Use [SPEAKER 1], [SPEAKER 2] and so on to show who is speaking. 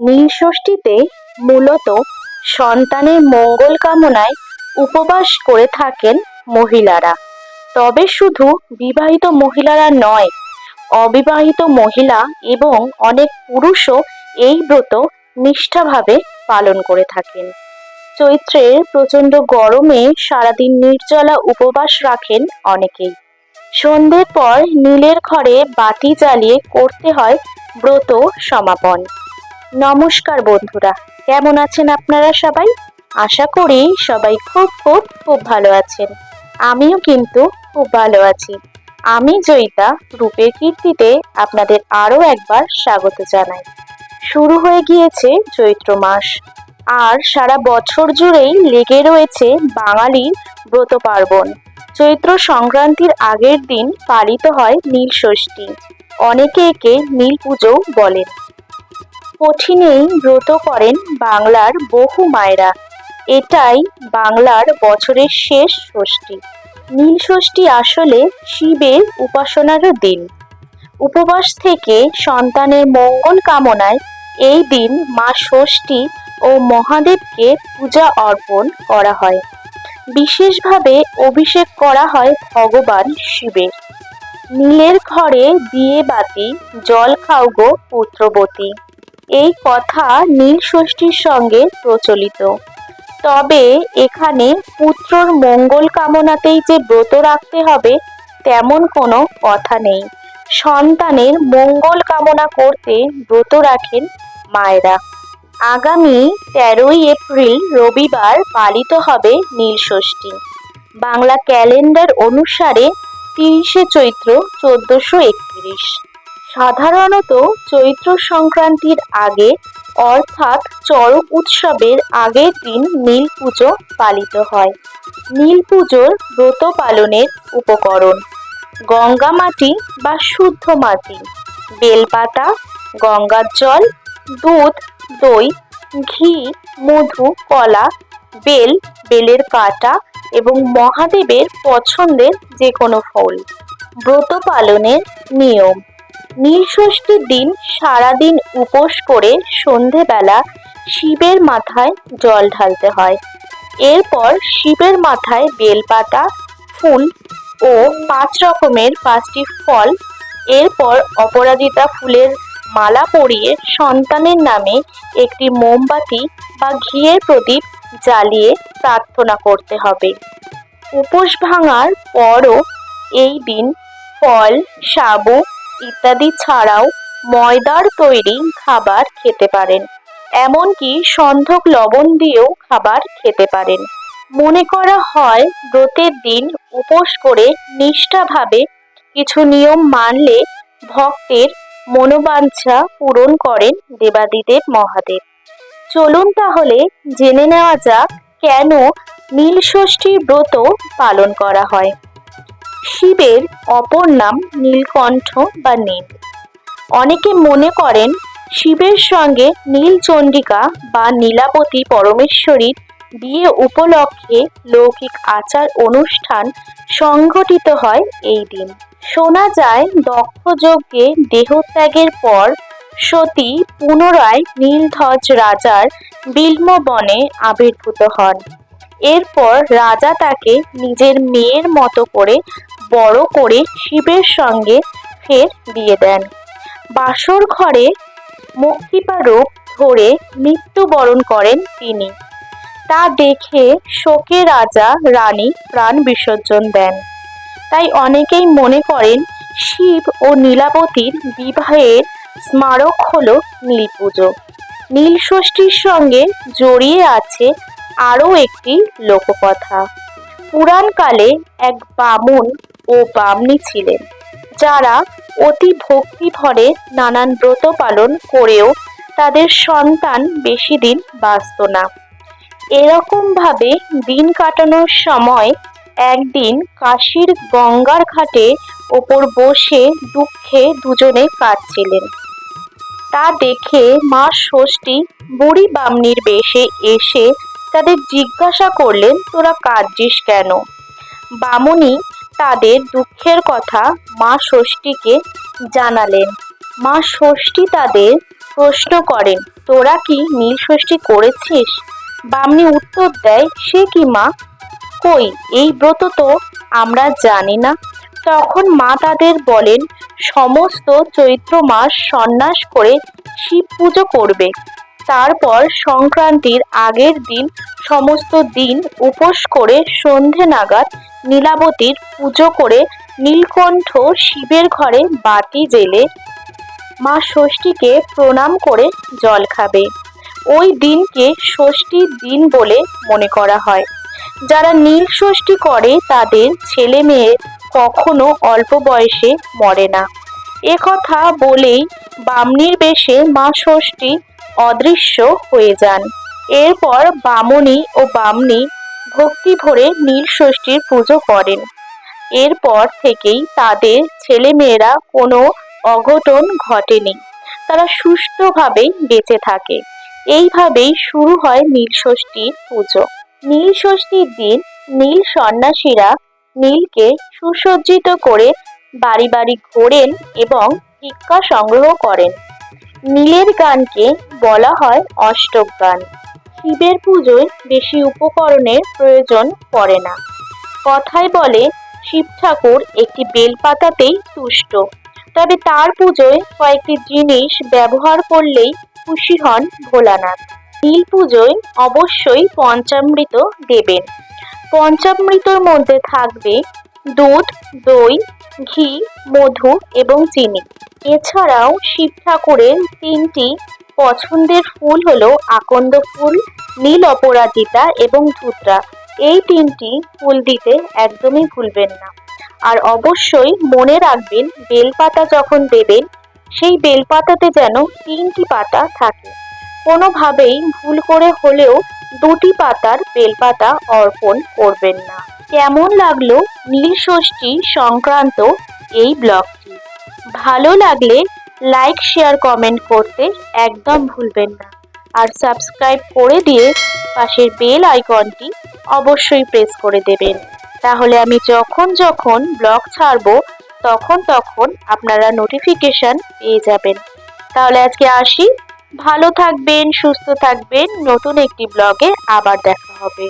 [SPEAKER 1] নীলষষ্ঠীতে মূলত সন্তানের মঙ্গল কামনায় উপবাস করে থাকেন মহিলারা। তবে শুধু বিবাহিত মহিলারা নয়, অবিবাহিত মহিলা এবং অনেক পুরুষও এই ব্রত নিষ্ঠাভাবে পালন করে থাকেন। চৈত্রের প্রচণ্ড গরমে সারাদিন নির্জলা উপবাস রাখেন অনেকেই। সন্ধ্যের পর নীলের ঘরে বাতি জ্বালিয়ে করতে হয় ব্রত সমাপন। নমস্কার বন্ধুরা, কেমন আছেন আপনারা সবাই? আশা করি সবাই খুব খুব খুব ভালো আছেন। আমিও কিন্তু খুব ভালো আছি। আমি জয়িতা, রূপের কীর্তিতে আপনাদের আরও একবার স্বাগত জানাই। শুরু হয়ে গিয়েছে চৈত্র মাস। আর সারা বছর জুড়েই লেগে রয়েছে বাঙালির ব্রত পার্বণ। চৈত্র সংক্রান্তির আগের দিন পালিত হয় নীল ষষ্ঠী। অনেকে একে নীল পুজোও বলেন। কঠিনেই ব্রত করেন বাংলার বহু মায়েরা। এটাই বাংলার বছরের শেষ ষষ্ঠী। নীল ষষ্ঠী আসলে শিবের উপাসনারও দিন। উপবাস থেকে সন্তানের মঙ্গল কামনায় এই দিন মা ষষ্ঠী ও মহাদেবকে পূজা অর্পণ করা হয়। বিশেষভাবে অভিষেক করা হয় ভগবান শিবের। নীলের ঘরে দিয়ে বাতি, জল খাও গো পুত্রবতী। এই কথা নীল ষষ্ঠীর সঙ্গে প্রচলিত। তবে এখানে পুত্রর মঙ্গল কামনাতেই যে ব্রত রাখতে হবে, তেমন কোনো কথা নেই। সন্তানের মঙ্গল কামনা করতে ব্রত রাখেন মায়েরা। আগামী তেরোই এপ্রিল রবিবার পালিত হবে নীল ষষ্ঠী। বাংলা ক্যালেন্ডার অনুসারে তিরিশে চৈত্র চোদ্দশো একত্রিশ। সাধারণত চৈত্র সংক্রান্তির আগে, অর্থাৎ চড়ক উৎসবের আগের দিন নীল পুজো পালিত হয়। নীল পুজোর ব্রত পালনের উপকরণ গঙ্গা মাটি বা শুদ্ধ মাটি, বেলপাতা, গঙ্গার জল, দুধ, দই, ঘি, মধু, কলা, বেল, বেলের কাটা এবং মহাদেবের পছন্দের যে কোনো ফল। ব্রত পালনের নিয়ম নীলষষ্ঠীর দিন সারাদিন উপোস করে সন্ধেবেলা শিবের মাথায় জল ঢালতে হয়। এরপর শিবের মাথায় বেলপাতা, ফুল ও পাঁচ রকমের পাঁচটি ফল, এরপর অপরাজিতা ফুলের মালা পরিয়ে সন্তানের নামে একটি মোমবাতি বা ঘিয়ের প্রদীপ জ্বালিয়ে প্রার্থনা করতে হবে। উপোস ভাঙার পরও এই দিন ফল, সাবু ইত্যাদি ছাড়াও ময়দার তৈরি খাবার খেতে পারেন। এমনকি সন্ধক লবণ দিয়েও খাবার খেতে পারেন। মনে করা হয়, ব্রতের দিন উপোস করে নিষ্ঠাভাবে কিছু নিয়ম মানলে ভক্তের মনোবাঞ্ছা পূরণ করেন দেবাদিদেব মহাদেব। চলুন তাহলে জেনে নেওয়া যাক কেন নীলষষ্ঠী ব্রত পালন করা হয়। শিবের অপর নাম নীলকণ্ঠ বা নীল। অনেকে মনে করেন শিবের সঙ্গে নীলচণ্ডিকা বা নীলাবতী পরমেশ্বরীর বিয়ে উপলক্ষে লৌকিক আচার অনুষ্ঠান সংঘটিত হয় এই দিন। শোনা যায়, দক্ষ যজ্ঞে দেহত্যাগের পর সতী পুনরায় নীলধ্বজ রাজার বিল্ম বনে আবির্ভূত হন। এরপর রাজা তাকে নিজের মেয়ের মতো করে বড় করে শিবের সঙ্গে ফের দিয়ে দেন। বাসর ঘরে মুক্তিপা রূপ ধরে মৃত্যুবরণ করেন তিনি। তা দেখে শোকে রাজা রানী প্রাণ বিসর্জন দেন। তাই অনেকেই মনে করেন শিব ও নীলাবতীর বিবাহের স্মারক হল নীল পুজো নীল ষষ্ঠীর সঙ্গে জড়িয়ে আছে আরও একটি লোককথা। পুরাণকালে এক বামুন ও বামনি ছিলেন, যারা অতি ভক্তি ভরে নানান ব্রত পালন করেও তাদের সন্তান বেশি দিন বাঁচত না। এরকমভাবে দিন কাটানোর সময় একদিন কাশীর গঙ্গার ঘাটে ওপর বসে দুঃখে দুজনে কাঁদছিলেন। তা দেখে মা ষষ্ঠী বুড়ি বামনির বেশে এসে তাদের জিজ্ঞাসা করলেন, তোরা কাঁদছিস কেন? বামুনি তাদের দুঃখের কথা মা ষষ্ঠীকে জানালেন। মা ষষ্ঠী তাদের প্রশ্ন করেন, তোরা কি নীল ষষ্ঠী করেছিস? বামনি উত্তর দেয়, সে কি মা? কই, এই ব্রত তো আমরা জানি না। তখন মা তাদের বলেন, সমস্ত চৈত্র মাস সন্ন্যাস করে শিব পুজো করবে। তারপর সংক্রান্তির আগের দিন সমস্ত দিন উপোস করে সন্ধে নাগাদ নীলাবতীর পুজো করে নীলকণ্ঠ শিবের ঘরে বাতি জেলে মা ষষ্ঠীকে প্রণাম করে জল খাবে। ওই দিনকে ষষ্ঠীর দিন বলে মনে করা হয়। যারা নীল ষষ্ঠী করে তাদের ছেলে মেয়ে কখনো অল্প বয়সে মরে না। এ কথা বলেই বামনির বেশে মা ষষ্ঠী অদৃশ্য হয়ে যান। এরপর বামনি ও বামনি ভক্তি ভরে নীল ষষ্ঠীর পুজো করেন। এরপর থেকেই তাদের ছেলেমেয়েরা কোনো অঘটন ঘটেনি। তারা সুস্থভাবে বেঁচে থাকে। এইভাবেই শুরু হয় নীল ষষ্ঠীর পুজো। নীল ষষ্ঠীর দিন নীল সন্ন্যাসীরা নীলকে সুসজ্জিত করে বাড়ি বাড়ি ঘোরেন এবং ভিক্ষা সংগ্রহ করেন। নীলের গানকে বলা হয় অষ্টক গান। শিবের পুজোয় বেশি উপকরণের প্রয়োজন পড়ে না। কথায় বলে, শিব ঠাকুর একটি বেলপাতাতেই তুষ্ট। তবে তার পুজোয় কয়েকটি জিনিস ব্যবহার করলেই খুশি হন ভোলানাথ। নীল পুজোয় অবশ্যই পঞ্চামৃত দেবেন। পঞ্চামৃতর মধ্যে থাকবে দুধ, দই, ঘি, মধু এবং চিনি। এছাড়াও শিব ঠাকুরের তিনটি পছন্দের ফুল হলো আকন্দ ফুল, নীল অপরাজিতা এবং ধুতরা। এই তিনটি ফুল দিতে একদমই ভুলবেন না। আর অবশ্যই মনে রাখবেন, বেলপাতা যখন দেবেন, সেই বেলপাতাতে যেন তিনটি পাতা থাকে। কোনোভাবেই ভুল করে হলেও দুটি পাতার বেলপাতা অর্পণ করবেন না। কেমন লাগল নীল ষষ্ঠী সংক্রান্ত এই ব্লগটি? ভালো লাগলে লাইক শেয়ার কমেন্ট করতে একদম ভুলবেন না। আর সাবস্ক্রাইব করে দিয়ে পাশের বেল আইকনটি অবশ্যই প্রেস করে দেবেন। তাহলে আমি যখন যখন ব্লগ ছাড়বো, তখন তখন আপনারা নোটিফিকেশন পেয়ে যাবেন। তাহলে আজকে আসি। ভালো থাকবেন, সুস্থ থাকবেন। নতুন একটি ব্লগে আবার দেখা হবে।